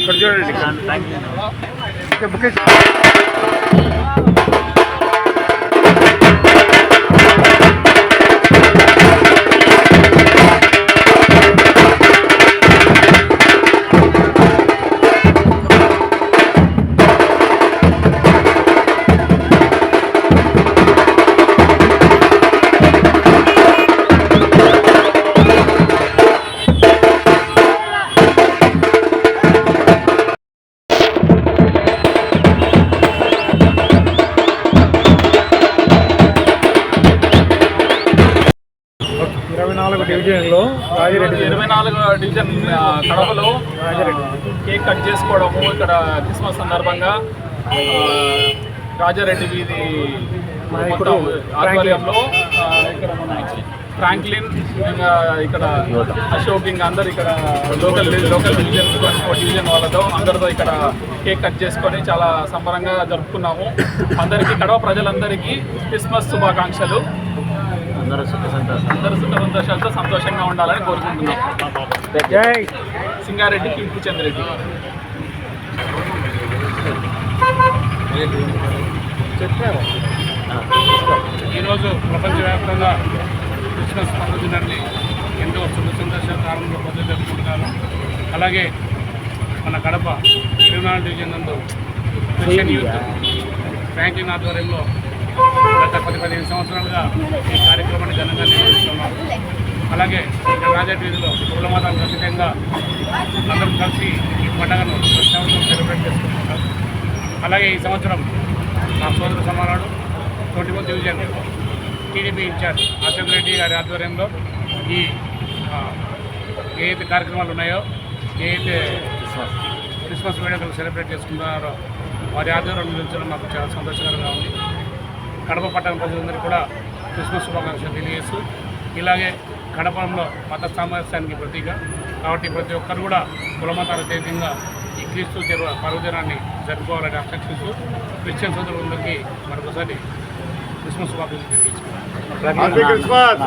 ఇక్కడ చూడండి. బుక్ ఇరవై నాలుగు డివిజన్లో రాజిరెడ్డి ఇరవై నాలుగు డివిజన్ కడపలో కేక్ కట్ చేసుకోవడము ఇక్కడ క్రిస్మస్ సందర్భంగా రాజారెడ్డి వీధి ఆధ్వర్యంలో ఇక్కడ మన ఫ్రాంక్లిన్ ఇంకా ఇక్కడ అశోక్ ఇంకా అందరు ఇక్కడ లోకల్ లోకల్ డివిజన్ డివిజన్ వాళ్ళతో అందరితో ఇక్కడ కేక్ కట్ చేసుకొని చాలా సంబరంగా జరుపుకున్నాము. అందరికీ కడవ ప్రజలందరికీ క్రిస్మస్ శుభాకాంక్షలు. అందరూ సుఖ సంతోషాలతో సంతోషంగా ఉండాలని కోరుకుంటున్నాం. జై. సింగారెడ్డి కింపు చంద్రెడ్డి. ఈరోజు ప్రపంచవ్యాప్తంగా క్రిస్మస్ పర్వదినాన్ని ఎంతో శుభ సంతోషాల కారణంగా ప్రజలు జరుపుకుంటున్నారు అలాగే మన కడప ఇరవై నాలుగు డివిజన్ నందు క్రిస్టియన్ యూత్ ఫ్రాంక్లిన్ ఆధ్వర్యంలో గత పది పదిహేను సంవత్సరాలుగా ఈ కార్యక్రమాన్ని ఘనంగా నిర్వహిస్తున్నారు అలాగే ఇక్కడ రాజాటి వీధిలో కులమాతాలు ఖచ్చితంగా అందరం కలిసి ఈ పండుగను సంవత్సరం సెలబ్రేట్ చేసుకుంటున్నారు అలాగే ఈ సంవత్సరం నా సోదర సమానాడు twenty four division TDP in charge Ashok Reddy గారి ఆధ్వర్యంలో ఈ ఏదైతే ఏ కార్యక్రమాలు ఉన్నాయో ఏదైతే క్రిస్మస్ వేడుకలు సెలబ్రేట్ చేసుకుంటున్నారో వారి ఆధ్వర్యంలో నిర్వహించడం మాకు చాలా సంతోషకరంగా ఉంది. కడప పట్టణ ప్రజలందరికీ కూడా క్రిస్మస్ శుభాకాంక్షలు తెలియజేస్తూ ఇలాగే కడపంలో మత సామరస్యానికి ప్రతీక. కాబట్టి ప్రతి ఒక్కరు కూడా కులమతాల అతీతంగా ఈ క్రీస్తు చెరువు పర్వదినాన్ని జరుపుకోవాలని ఆకాంక్షిస్తూ క్రిస్టియన్ సోదరులందరికీ మరొకసారి క్రిస్మస్ శుభాకాంక్షలు క్రిస్మస్